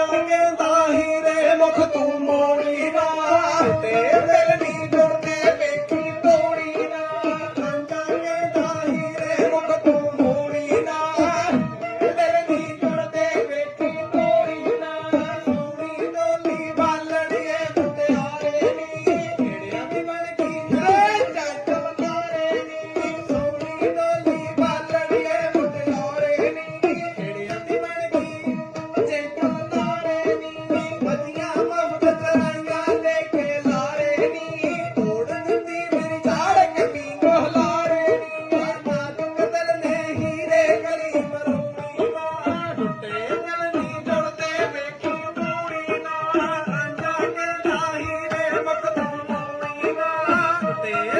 ਰੰਗਾਂ ਦਾ ਹੀਰੇ ਮੁਖ ਤੂੰ ਮੋਣੀ ਨਾ ਤੇ ਮੇਰੇ ਤੇ